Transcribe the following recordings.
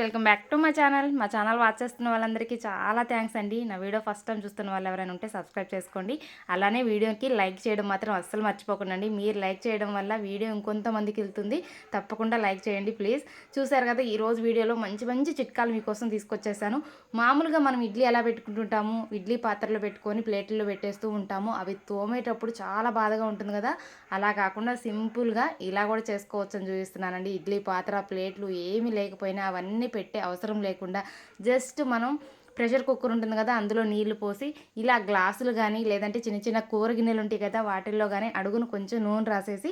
Welcome back to మా channel. మా channel watch చేస్తున్న వాళ్ళందరికీ చాలా థ్యాంక్స్ అండి. నా వీడియో ఫస్ట్ టైం చూస్తున్న వాళ్ళు ఎవరైనా ఉంటే సబ్స్క్రైబ్ చేసుకోండి. అలానే వీడియోకి లైక్ చేయడం మాత్రం అస్సలు మర్చిపోకండి మీరు లైక్ చేయడం వల్ల వీడియో ఇంకొంతమందికి వెళ్తుంది. తప్పకుండా లైక్ చేయండి ప్లీజ్. చూసారు కదా ఈరోజు వీడియోలో మంచి మంచి చిట్కాలు మీకోసం తీసుకొచ్చేసాను. మామూలుగా మనం ఇడ్లీ ఎలా పెట్టుకుంటుంటాము? ఇడ్లీ పాత్రలో పెట్టుకొని ప్లేట్లలో పెట్టేస్తూ ఉంటాము. అవి తోమేటప్పుడు చాలా బాధగా ఉంటుంది కదా. అలా కాకుండా సింపుల్గా ఇలా కూడా చేసుకోవచ్చని చూపిస్తున్నానండి. ఇడ్లీ పాత్ర ప్లేట్లు ఏమీ లేకపోయినా అవన్నీ పెట్టే అవసరం లేకుండా జస్ట్ మనం ప్రెషర్ కుక్కర్ ఉంటుంది కదా అందులో నీళ్ళు పోసి ఇలా గ్లాసులు కానీ లేదంటే చిన్న చిన్న కూర గిన్నెలు ఉంటాయి కదా వాటిల్లో కానీ అడుగును కొంచెం నూనె రాసేసి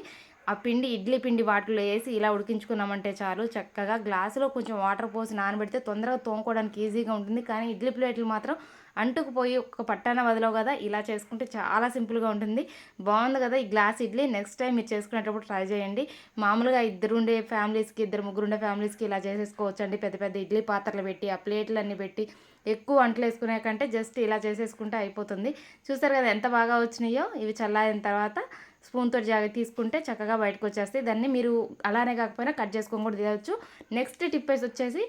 ఆ పిండి ఇడ్లీ పిండి వాటిలో వేసి ఇలా ఉడికించుకున్నామంటే చాలు. చక్కగా గ్లాసులో కొంచెం వాటర్ పోసి నానబెడితే తొందరగా తోముకోవడానికి ఈజీగా ఉంటుంది. కానీ ఇడ్లీ ప్లేట్లు మాత్రం అంటుకుపోయి ఒక పట్టాన వదలవు కదా ఇలా చేసుకుంటే చాలా సింపుల్గా ఉంటుంది. బాగుంది కదా ఈ గ్లాస్ ఇడ్లీ. నెక్స్ట్ టైం మీరు చేసుకునేటప్పుడు ట్రై చేయండి. మామూలుగా ఇద్దరు ఉండే ఫ్యామిలీస్కి ఇద్దరు ముగ్గురు ఉండే ఫ్యామిలీస్కి ఇలా చేసేసుకోవచ్చు అండి పెద్ద పెద్ద ఇడ్లీ పాత్రలు పెట్టి ఆ ప్లేట్లు అన్నీ పెట్టి ఎక్కువ వంటలు వేసుకునే కంటే జస్ట్ ఇలా చేసేసుకుంటే అయిపోతుంది. చూసారు కదా ఎంత బాగా వచ్చినాయో? ఇవి చల్లారిన తర్వాత స్పూన్తో జాగ్రత్త తీసుకుంటే చక్కగా బయటకు వచ్చేస్తాయి. దాన్ని మీరు అలానే కాకపోయినా కట్ చేసుకొని కూడా తీయవచ్చు నెక్స్ట్ టిప్పేసి వచ్చేసి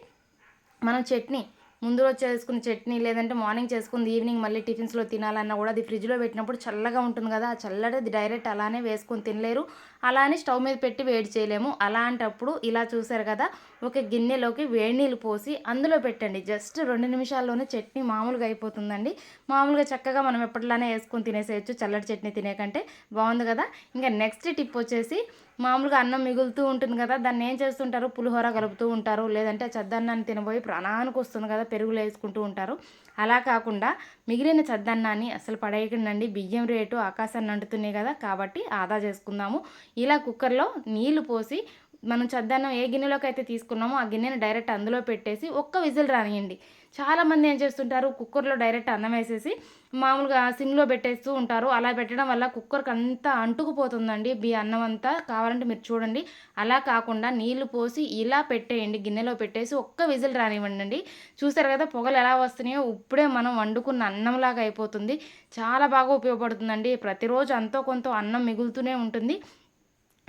మనం చట్నీ ముందు రోజు చేసుకున్న చట్నీ లేదంటే మార్నింగ్ చేసుకుంది ఈవినింగ్ మళ్ళీ టిఫిన్స్లో తినాలన్నా కూడా అది ఫ్రిడ్జ్లో పెట్టినప్పుడు చల్లగా ఉంటుంది కదా ఆ చల్లటి డైరెక్ట్ అలానే వేసుకొని తినలేరు. అలానే స్టవ్ మీద పెట్టి వేడి చేయలేము. అలాంటప్పుడు ఇలా చూసారు కదా ఒక గిన్నెలోకి వేడి నీళ్ళు పోసి అందులో పెట్టండి. జస్ట్ రెండు నిమిషాల్లోనే చట్నీ మామూలుగా అయిపోతుందండి. మామూలుగా చక్కగా మనం ఎప్పటిలానే వేసుకొని తినేసేయచ్చు. చల్లటి చట్నీ తినే కంటే బాగుంది కదా. ఇంకా నెక్స్ట్ టిప్ వచ్చేసి మామూలుగా అన్నం మిగులుతూ ఉంటుంది కదా దాన్ని ఏం చేస్తుంటారు? పులిహోర కలుపుతూ ఉంటారు. లేదంటే చద్దన్నాన్ని తినబోయి ప్రాణానికి వస్తుంది కదా పెరుగులు వేసుకుంటూ ఉంటారు. అలా కాకుండా మిగిలిన చద్దన్నాన్ని అసలు పడేయకండి బియ్యం రేటు ఆకాశాన్ని అంటుతున్నాయి కదా కాబట్టి ఆదా చేసుకుందాము. ఇలా కుక్కర్లో నీళ్ళు పోసి మనం చద్దన్నం ఏ గిన్నెలోకి అయితే తీసుకున్నామో ఆ గిన్నెని డైరెక్ట్ అందులో పెట్టేసి ఒక్క విజిల్ రానియండి. చాలామంది ఏం చేస్తుంటారు? కుక్కర్లో డైరెక్ట్ అన్నం వేసేసి మామూలుగా సిమ్లో పెట్టేస్తూ ఉంటారు. అలా పెట్టడం వల్ల కుక్కర్కి అంతా అంటుకుపోతుందండి బి అన్నం అంతా. కావాలంటే మీరు చూడండి. అలా కాకుండా నీళ్ళు పోసి ఇలా పెట్టేయండి. గిన్నెలో పెట్టేసి ఒక్క విజిల్ రానివ్వండి చూసారు కదా పొగలు ఎలా వస్తున్నాయో? ఇప్పుడే మనం వండుకున్న అన్నంలాగా అయిపోతుంది. చాలా బాగా ఉపయోగపడుతుందండి. ప్రతిరోజు అంతో కొంత అన్నం మిగులుతూనే ఉంటుంది.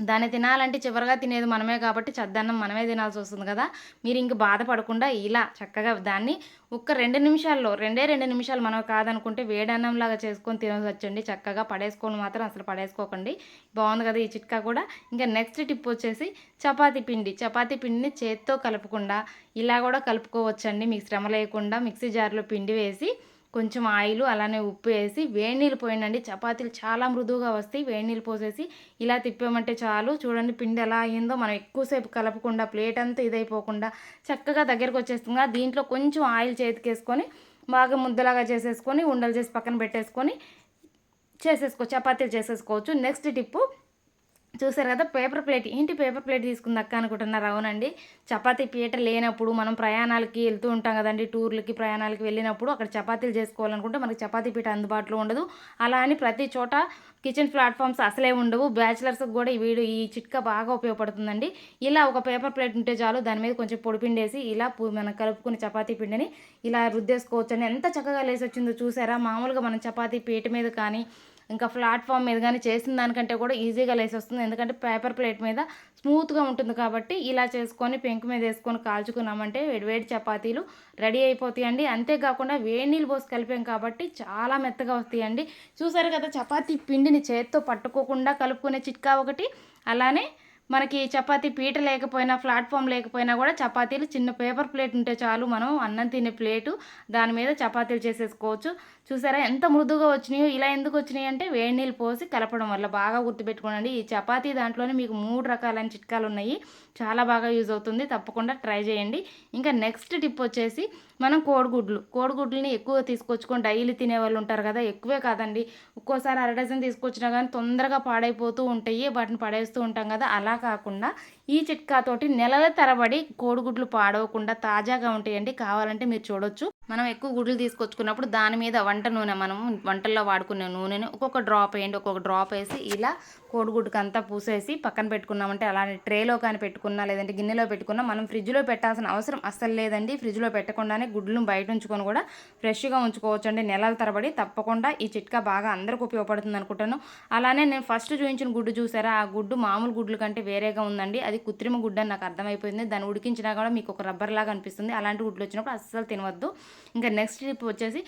దాన్ని తినాలంటే చివరిగా తినేది మనమే కాబట్టి చద్దన్నం మనమే తినాల్సి వస్తుంది కదా. మీరు ఇంక బాధపడకుండా ఇలా చక్కగా దాన్ని ఒక్క రెండు నిమిషాల్లో రెండే రెండు నిమిషాలు మనం కాదనుకుంటే వేడన్నంలాగా చేసుకొని తినవచ్చండి. చక్కగా పడేసుకొని మాత్రం అసలు పడేసుకోకండి. బాగుంది కదా ఈ చిట్కా కూడా. ఇంకా నెక్స్ట్ టిప్ వచ్చేసి చపాతీ పిండి. చపాతీ పిండిని చేత్తో కలపకుండా ఇలా కూడా కలుపుకోవచ్చండి. మీకు శ్రమ లేకుండా మిక్సీ జార్లో పిండి వేసి కొంచెం ఆయిల్ అలానే ఉప్పు వేసి వేడి నీళ్ళు పోయండి చపాతీలు చాలా మృదువుగా వస్తాయి. వేడి నీళ్ళు పోసేసి ఇలా తిప్పామంటే చాలు. చూడండి పిండి ఎలా అయ్యిందో. మనం ఎక్కువసేపు కలపకుండా ప్లేట్ అంతా ఇదైపోకుండా చక్కగా దగ్గరకు వచ్చేస్తుంది దీంట్లో కొంచెం ఆయిల్ చేతికేసుకొని బాగా ముద్దలాగా చేసేసుకొని ఉండలు చేసి పక్కన పెట్టేసుకొని చేసేసుకో చపాతీలు చేసేసుకోవచ్చు. నెక్స్ట్ టిప్పు చూసారు కదా పేపర్ ప్లేట్ ఏంటి పేపర్ ప్లేట్ తీసుకుంది అక్క అనుకుంటున్నారు? అవునండి. చపాతీ పీట లేనప్పుడు మనం ప్రయాణాలకి వెళ్తూ ఉంటాం కదండి టూర్లకి ప్రయాణాలకి వెళ్ళినప్పుడు అక్కడ చపాతీలు చేసుకోవాలనుకుంటే మనకి చపాతీ పీట అందుబాటులో ఉండదు. అలా అని ప్రతి చోట కిచెన్ ప్లాట్ఫామ్స్ అసలే ఉండవు. బ్యాచిలర్స్కి కూడా ఈ వీడియో ఈ చిట్కా బాగా ఉపయోగపడుతుందండి. ఇలా ఒక పేపర్ ప్లేట్ ఉంటే చాలు దాని మీద కొంచెం పొడిపిండేసి ఇలా మనం కలుపుకుని చపాతీ పిండిని ఇలా రుద్దేసుకోవచ్చు ఎంత చక్కగా లేసి వచ్చిందో చూసారా? మామూలుగా మనం చపాతీ పీట మీద కానీ ఇంకా ప్లాట్ఫామ్ మీద కానీ చేసిన దానికంటే కూడా ఈజీగా లేసి వస్తుంది ఎందుకంటే పేపర్ ప్లేట్ మీద స్మూత్గా ఉంటుంది కాబట్టి ఇలా చేసుకొని పెంకు మీద వేసుకొని కాల్చుకున్నామంటే వేడివేడి చపాతీలు రెడీ అయిపోతాయండి. అంతేకాకుండా వేడి నీళ్ళు పోసి కలిపాం కాబట్టి చాలా మెత్తగా వస్తాయండి. చూసారు కదా చపాతీ పిండిని చేత్తో పట్టుకోకుండా కలుపుకునే చిట్కా ఒకటి అలానే మనకి చపాతీ పీట లేకపోయినా ప్లాట్ఫామ్ లేకపోయినా కూడా చపాతీలు చిన్న పేపర్ ప్లేట్ ఉంటే చాలు మనం అన్నం తినే ప్లేటు. దాని మీద చపాతీలు చేసేసుకోవచ్చు. చూసారా ఎంత మృదుగా వచ్చినాయో ఇలా ఎందుకు వచ్చినాయి అంటే వేడి నీళ్ళు పోసి కలపడం వల్ల బాగా గుర్తుపెట్టుకోండి ఈ చపాతీ దాంట్లోనే మీకు మూడు రకాలైన చిట్కాలు ఉన్నాయి. చాలా బాగా యూజ్ అవుతుంది. తప్పకుండా ట్రై చేయండి. ఇంకా నెక్స్ట్ టిప్ వచ్చేసి మనం కోడిగుడ్లు. కోడిగుడ్లని ఎక్కువ తీసుకొచ్చుకొని డైలీ తినే వాళ్ళు ఉంటారు కదా ఎక్కువే కాదండి. ఒక్కోసారి అర డజన్ తీసుకొచ్చినా కానీ తొందరగా పాడైపోతూ ఉంటాయి వాటిని పడేస్తూ ఉంటాం కదా అలా కాకుండా ఈ చిట్కాతోటి నెలల తరబడి కోడిగుడ్లు పాడవకుండా తాజాగా ఉంటాయండి. కావాలంటే మీరు చూడొచ్చు. మనం ఎక్కువ గుడ్లు తీసుకొచ్చుకున్నప్పుడు దాని మీద వంట నూనె మనం వంటల్లో వాడుకునే నూనెని ఒక్కొక్క డ్రాప్ వేయండి ఒక్కొక్క డ్రాప్ వేసి ఇలా కోడిగుడ్డుకు అంతా పూసేసి పక్కన పెట్టుకున్నామంటే అలానే ట్రేలో కానీ పెట్టుకున్నా లేదంటే గిన్నెలో పెట్టుకున్నా మనం ఫ్రిడ్జ్లో పెట్టాల్సిన అవసరం అస్సలు లేదండి. ఫ్రిడ్జ్లో పెట్టకుండానే గుడ్లను బయట ఉంచుకొని కూడా ఫ్రెష్గా ఉంచుకోవచ్చు అండి నెలల తరబడి తప్పకుండా ఈ చిట్కా బాగా అందరికి ఉపయోగపడుతుంది అనుకుంటాను. అలానే నేను ఫస్ట్ చూపించిన గుడ్డు చూసారా? ఆ గుడ్డు మామూలు గుడ్లు కంటే వేరేగా ఉందండి. అది కృత్రిమ గుడ్డు అని నాకు అర్థమైపోయింది. దాన్ని ఉడికించినా కూడా మీకు ఒక రబ్బర్ లాగా అనిపిస్తుంది. అలాంటి గుడ్లు వచ్చినప్పుడు అస్సలు తినవద్దు. ఇంకా నెక్స్ట్ ట్రిప్ వచ్చేసి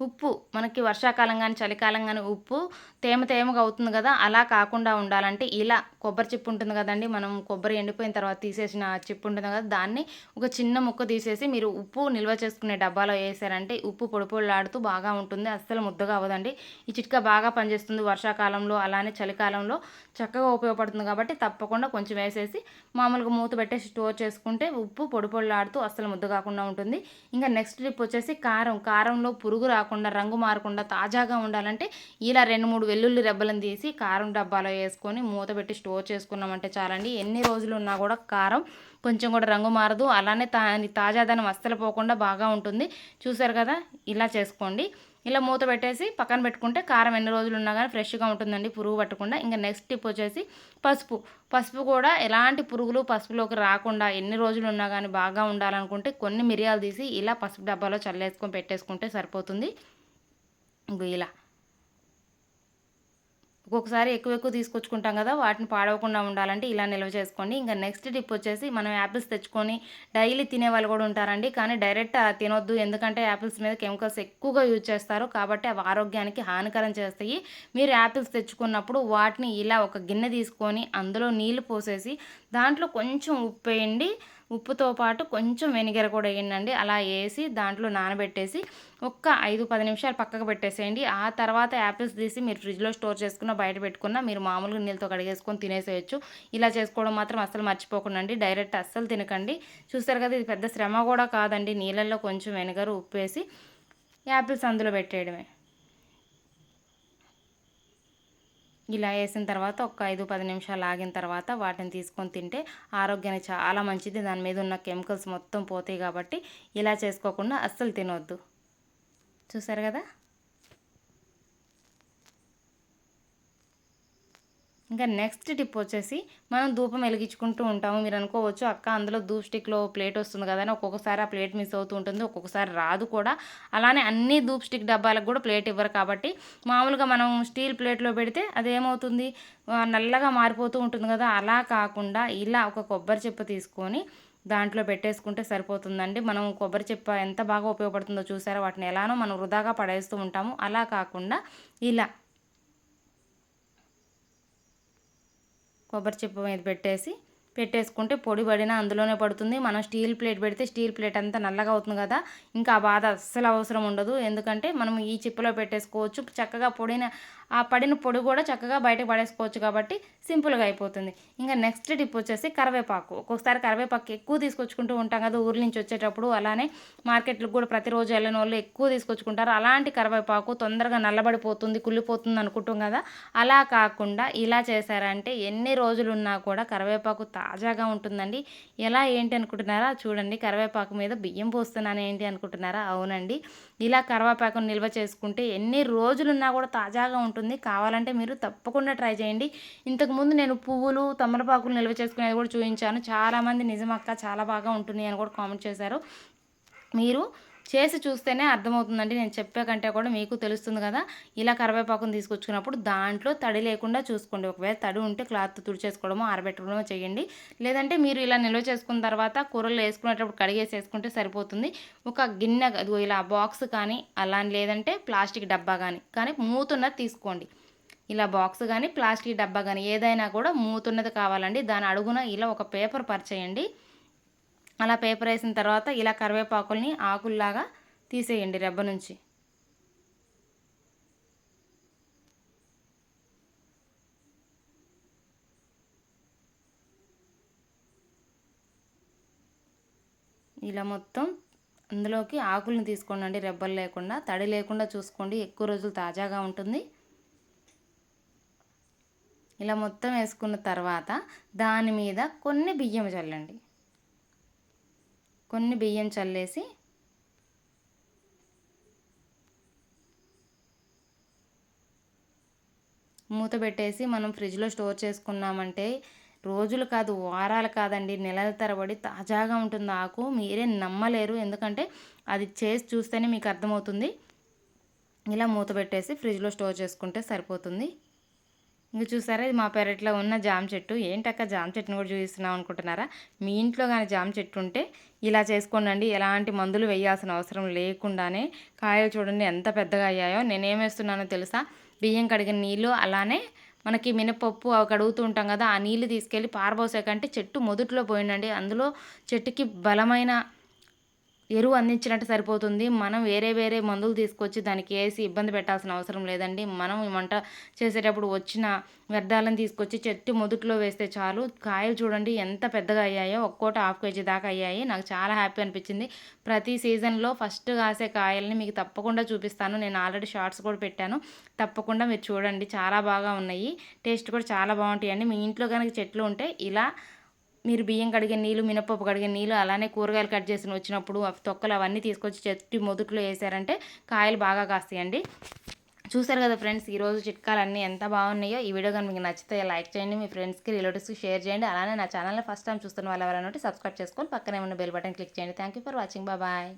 ఉప్పు మనకి వర్షాకాలం కానీ చలికాలం కానీ ఉప్పు తేమ తేమగా అవుతుంది కదా అలా కాకుండా ఉండాలంటే ఇలా కొబ్బరి చిప్పు ఉంటుంది కదండి మనం కొబ్బరి ఎండిపోయిన తర్వాత తీసేసిన చిప్పు ఉంటుంది కదా దాన్ని ఒక చిన్న ముక్క తీసేసి మీరు ఉప్పు నిల్వ చేసుకునే డబ్బాలో వేసారంటే ఉప్పు పొడి పొడిలాడుతూ బాగా ఉంటుంది అస్సలు ముద్దగా అవ్వదండి. ఈ చిట్కా బాగా పనిచేస్తుంది వర్షాకాలంలో అలానే చలికాలంలో చక్కగా ఉపయోగపడుతుంది కాబట్టి తప్పకుండా కొంచెం వేసేసి మామూలుగా మూత పెట్టేసి స్టోర్ చేసుకుంటే ఉప్పు పొడి పొడిలాడుతూ అస్సలు ముద్ద కాకుండా ఉంటుంది. ఇంకా నెక్స్ట్ ట్రిప్ వచ్చేసి కారం కారంలో పురుగు రాకుండా రంగు మారకుండా తాజాగా ఉండాలంటే ఇలా రెండు మూడు వెల్లుల్లి రెబ్బలను తీసి కారం డబ్బాలో వేసుకొని మూత పెట్టి స్టోర్ చేసుకున్నామంటే చాలండి. ఎన్ని రోజులు ఉన్నా కూడా కారం కొంచెం కూడా రంగు మారదు. అలానే తా తాజాదనం అస్సలు పోకుండా బాగా ఉంటుంది. చూసారు కదా? ఇలా చేసుకోండి. ఇలా మూత పెట్టేసి పక్కన పెట్టుకుంటే కారం ఎన్ని రోజులు ఉన్నా కానీ ఫ్రెష్గా ఉంటుందండి. పురుగు పట్టకుండా. ఇంకా నెక్స్ట్ టిప్ వచ్చేసి పసుపు. పసుపు కూడా ఎలాంటి పురుగులు పసుపులోకి రాకుండా ఎన్ని రోజులు ఉన్నా కానీ బాగా ఉండాలనుకుంటే కొన్ని మిరియాలు తీసి ఇలా పసుపు డబ్బాలో చల్లేసుకొని పెట్టేసుకుంటే సరిపోతుంది. ఇలా. ఒక్కొక్కసారి ఎక్కువ ఎక్కువ తీసుకొచ్చుకుంటాం కదా వాటిని పాడవకుండా ఉండాలంటే ఇలా నిల్వ చేసుకోండి. ఇంకా నెక్స్ట్ టిప్ వచ్చేసి మనం యాపిల్స్ తెచ్చుకొని డైలీ తినే వాళ్ళు కూడా ఉంటారండి. కానీ డైరెక్ట్ తినొద్దు. ఎందుకంటే యాపిల్స్ మీద కెమికల్స్ ఎక్కువగా యూజ్ చేస్తారు. కాబట్టి అవి ఆరోగ్యానికి హానికరం చేస్తాయి. మీరు యాపిల్స్ తెచ్చుకున్నప్పుడు వాటిని ఇలా ఒక గిన్నె తీసుకొని అందులో నీళ్ళు పోసేసి దాంట్లో కొంచెం ఉప్పు వేయండి. ఉప్పుతో పాటు కొంచెం వెనిగర్ కూడా వేయండి. అలా వేసి దాంట్లో నానబెట్టేసి ఒక్క ఐదు పది నిమిషాలు పక్కకు పెట్టేసేయండి. ఆ తర్వాత యాపిల్స్ తీసి మీరు ఫ్రిడ్జ్లో స్టోర్ చేసుకున్న బయట పెట్టుకున్న మీరు మామూలుగా నీళ్ళతో కడిగేసుకొని తినేసేయచ్చు. ఇలా చేసుకోవడం మాత్రం అస్సలు మర్చిపోకుండా అండి. డైరెక్ట్ అస్సలు తినకండి. చూస్తారు కదా ఇది పెద్ద శ్రమ కూడా కాదండి. నీళ్ళల్లో కొంచెం వెనగరు ఉప్పు వేసి యాపిల్స్ అందులో పెట్టేయడమే. ఇలా వేసిన తర్వాత ఒక ఐదు పది నిమిషాలు ఆగిన తర్వాత వాటిని తీసుకొని తింటే ఆరోగ్యానికి చాలా మంచిది. దాని మీద ఉన్న కెమికల్స్ మొత్తం పోతాయి కాబట్టి ఇలా చేసుకోకుండా అస్సలు తినవద్దు చూసారు కదా? ఇంకా నెక్స్ట్ టిప్ వచ్చేసి మనం ధూపం వెలిగించుకుంటూ ఉంటాము. మీరు అనుకోవచ్చు అక్క అందులో ధూప్ స్టిక్లో ప్లేట్ వస్తుంది కదా అని ఒక్కొక్కసారి ఆ ప్లేట్ మిస్ అవుతూ ఉంటుంది ఒక్కొక్కసారి రాదు కూడా. అలానే అన్ని ధూప్ స్టిక్ డబ్బాలకు కూడా ప్లేట్ ఇవ్వరు కాబట్టి మామూలుగా మనం స్టీల్ ప్లేట్లో పెడితే అదేమవుతుంది? నల్లగా మారిపోతూ ఉంటుంది కదా. అలా కాకుండా ఇలా ఒక కొబ్బరి చెప్పు తీసుకొని దాంట్లో పెట్టేసుకుంటే సరిపోతుందండి. మనం కొబ్బరి చెప్ప ఎంత బాగా ఉపయోగపడుతుందో చూసారా? వాటిని ఎలానో మనం వృధాగా పడేస్తూ ఉంటాము. అలా కాకుండా ఇలా కొబ్బరి చిప్ప మీద పెట్టేసి పెట్టేసుకుంటే పొడి పడినా అందులోనే పడుతుంది. మనం స్టీల్ ప్లేట్ పెడితే స్టీల్ ప్లేట్ అంతా నల్లగా అవుతుంది కదా. ఇంకా ఆ బాధ అస్సలు అవసరం ఉండదు. ఎందుకంటే మనం ఈ చిప్పులో పెట్టేసుకోవచ్చు. చక్కగా పొడిన ఆ పడిన పొడి కూడా చక్కగా బయటకు పడేసుకోవచ్చు కాబట్టి సింపుల్గా అయిపోతుంది. ఇంకా నెక్స్ట్ టిప్ వచ్చేసి కరివేపాకు. ఒక్కొక్కసారి కరివేపాకు ఎక్కువ తీసుకొచ్చుకుంటూ ఉంటాం కదా ఊరి నుంచి వచ్చేటప్పుడు అలానే మార్కెట్లకు కూడా ప్రతిరోజు వెళ్ళిన వాళ్ళు ఎక్కువ తీసుకొచ్చుకుంటారు. అలాంటి కరివేపాకు తొందరగా నల్లబడిపోతుంది కుళ్ళిపోతుంది అనుకుంటాం కదా అలా కాకుండా ఇలా చేశారంటే ఎన్ని రోజులు ఉన్నా కూడా కరివేపాకు తాజాగా ఉంటుందండి. ఎలా ఏంటి అనుకుంటున్నారా? చూడండి కరివేపాకు మీద బియ్యం పోస్తున్నాను ఏంటి అనుకుంటున్నారా? అవునండి. ఇలా కరివేపాకును నిల్వ చేసుకుంటే ఎన్ని రోజులున్నా కూడా తాజాగా ఉంటుంది. ఉంటుంది. కావాలంటే మీరు తప్పకుండా ట్రై చేయండి. ఇంతకుముందు నేను పువ్వులు తమలపాకులు నిల్వ చేసుకునేది కూడా చూపించాను. చాలామంది నిజమక్క చాలా బాగా ఉంటుంది అని కూడా కామెంట్ చేశారు. మీరు చేసి చూస్తేనే అర్థమవుతుందండి. నేను చెప్పే కంటే కూడా మీకు తెలుస్తుంది కదా. ఇలా కరివేపాకును తీసుకొచ్చుకున్నప్పుడు దాంట్లో తడి లేకుండా చూసుకోండి. ఒకవేళ తడి ఉంటే క్లాత్ తుడిచేసుకోవడమో ఆరబెట్టడమో చేయండి. లేదంటే మీరు ఇలా నిల్వ చేసుకున్న తర్వాత కూరలు వేసుకునేటప్పుడు కడిగేసి వేసుకుంటే సరిపోతుంది. ఒక గిన్నె ఇలా బాక్స్ కానీ అలా లేదంటే ప్లాస్టిక్ డబ్బా కానీ కానీ మూతున్నది తీసుకోండి. ఇలా బాక్స్ కానీ ప్లాస్టిక్ డబ్బా కానీ ఏదైనా కూడా మూతున్నది కావాలండి. దాని అడుగున ఇలా ఒక పేపర్ పరిచేయండి. అలా పేపర్ వేసిన తర్వాత ఇలా కరివేపాకుల్ని ఆకుల్లాగా తీసేయండి రెబ్బ నుంచి. ఇలా మొత్తం అందులోకి ఆకుల్ని తీసుకోండి రెబ్బలు లేకుండా. తడి లేకుండా చూసుకోండి ఎక్కువ రోజులు తాజాగా ఉంటుంది. ఇలా మొత్తం వేసుకున్న తర్వాత దాని మీద కొన్ని బియ్యం చల్లండి. కొన్ని బియ్యం చల్లేసి మూత పెట్టేసి మనం ఫ్రిడ్జ్లో స్టోర్ చేసుకున్నామంటే రోజులు కాదు వారాలు కాదండి నెలల తరబడి తాజాగా ఉంటుంది ఆకు. మీరే నమ్మలేరు. ఎందుకంటే అది చేసి చూస్తేనే మీకు అర్థమవుతుంది. ఇలా మూత పెట్టేసి ఫ్రిడ్జ్లో స్టోర్ చేసుకుంటే సరిపోతుంది. ఇంకా చూసారా ఇది మా పెరట్లో ఉన్న జామ చెట్టు. ఏంటక్క జామ చెట్టును కూడా చూపిస్తున్నాం అనుకుంటున్నారా? మీ ఇంట్లో కానీ జామ చెట్టు ఉంటే ఇలా చేసుకోండి ఎలాంటి మందులు వేయాల్సిన అవసరం లేకుండానే కాయలు చూడండి ఎంత పెద్దగా అయ్యాయో. నేనేం వేస్తున్నానో తెలుసా? బియ్యం కడిగిన నీళ్ళు అలానే మనకి మినపప్పు అవి కడుగుతూ ఉంటాం కదా ఆ నీళ్ళు తీసుకెళ్ళి పారబోసాకంటే చెట్టు మొదట్లో పోయిండండి అందులో చెట్టుకి బలమైన ఎరువు అందించినట్టు సరిపోతుంది. మనం వేరే వేరే మందులు తీసుకొచ్చి దానికి వేసి ఇబ్బంది పెట్టాల్సిన అవసరం లేదండి. మనం వంట చేసేటప్పుడు వచ్చిన వ్యర్థాలను తీసుకొచ్చి చెట్టు మొదట్లో వేస్తే చాలు. కాయలు చూడండి ఎంత పెద్దగా అయ్యాయో ఒక్కోటి హాఫ్ కేజీ దాకా అయ్యాయి. నాకు చాలా హ్యాపీ అనిపించింది. ప్రతి సీజన్లో ఫస్ట్ కాసే కాయల్ని మీకు తప్పకుండా చూపిస్తాను. నేను ఆల్రెడీ షార్ట్స్ కూడా పెట్టాను. తప్పకుండా మీరు చూడండి. చాలా బాగా ఉన్నాయి. టేస్ట్ కూడా చాలా బాగుంటాయండి. మీ ఇంట్లో కనుక చెట్లు ఉంటే ఇలా మీరు బియ్యం కడిగే నీళ్ళు మినపప్పు కడిగే నీళ్ళు అలానే కూరగాయలు కట్ చేసిన వచ్చినప్పుడు తొక్కలు అవన్నీ తీసుకొచ్చి చెట్టు మొదట్లో వేసారంటే కాయలు బాగా కాస్తాయండి. చూసారు కదా ఫ్రెండ్స్ ఈరోజు చిట్కాలు అన్నీ ఎంత బాగున్నాయో. ఈ వీడియో కానీ మీకు నచ్చితే లైక్ చేయండి మీ ఫ్రెండ్స్కి రిలేటివ్స్కి షేర్ చేయండి. అలానే నా ఛానల్ని ఫస్ట్ టైం చూస్తున్న వాళ్ళు ఎవరైనా సబ్స్క్రైబ్ చేసుకొని పక్కనే ఉన్న బెల్ బటన్ క్లిక్ చేయండి. Thank you for watching. Bye.